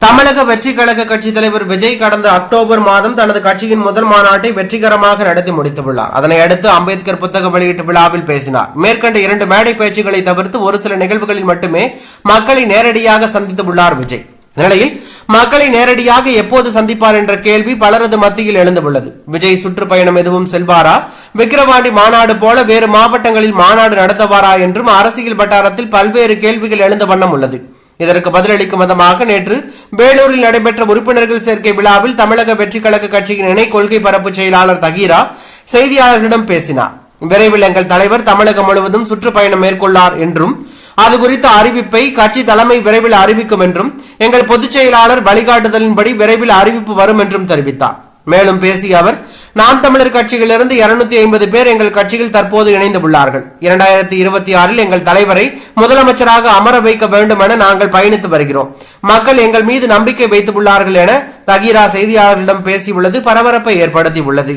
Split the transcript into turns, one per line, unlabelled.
தமிழக வெற்றி கழக கட்சி தலைவர் விஜய் கடந்த அக்டோபர் மாதம் தனது கட்சியின் முதல் மாநாட்டை வெற்றிகரமாக நடத்தி முடித்துள்ளார் அதனை அடுத்து அம்பேத்கர் புத்தக வெளியீட்டு விழாவில் பேசினார். மேற்கண்ட இரண்டு மேடை பேச்சுகளை தவிர்த்து ஒரு சில நிகழ்வுகளில் மட்டுமே மக்களை நேரடியாக சந்தித்துள்ளார் விஜய். நிலையில் மக்களை நேரடியாக எப்போது சந்திப்பார் என்ற கேள்வி பலரது மத்தியில் எழுந்துள்ளது விஜய் சுற்றுப்பயணம் எதுவும் செல்வாரா? விக்கிரவாண்டி மாநாடு போல வேறு மாவட்டங்களில் மாநாடு நடத்துவாரா என்றும் அரசியல் வட்டாரத்தில் பல்வேறு கேள்விகள் எழுந்த வண்ணம் உள்ளது. இதற்கு பதிலளிக்கும் விதமாக நேற்று வேலூரில் நடைபெற்ற உறுப்பினர்கள் சேர்க்கை விழாவில் தமிழக வெற்றி கழக கட்சியின் இணை கொள்கை பரப்பு செயலாளர் தகீரா செய்தியாளர்களிடம் பேசினார். விரைவில் எங்கள் தலைவர் தமிழகம் முழுவதும் சுற்றுப்பயணம் மேற்கொள்ளார் என்றும் அது குறித்த அறிவிப்பை கட்சி தலைமை விரைவில் அறிவிக்கும் என்றும் எங்கள் பொதுச் செயலாளர் வழிகாட்டுதலின்படி விரைவில் அறிவிப்பு வரும் என்றும் தெரிவித்தார். மேலும் பேசிய அவர் நாம் தமிழர் கட்சியிலிருந்து இருநூத்தி ஐம்பது பேர் எங்கள் கட்சியில் தற்போது இணைந்துள்ளார்கள். இரண்டாயிரத்தி இருபத்தி ஆறில் எங்கள் தலைவரை முதலமைச்சராக அமர வைக்க வேண்டும் என நாங்கள் பயணித்து வருகிறோம். மக்கள் எங்கள் மீது நம்பிக்கை வைத்துள்ளார்கள் என தகீரா செய்தியாளர்களிடம் பேசியுள்ளது பரபரப்பை ஏற்படுத்தியுள்ளது.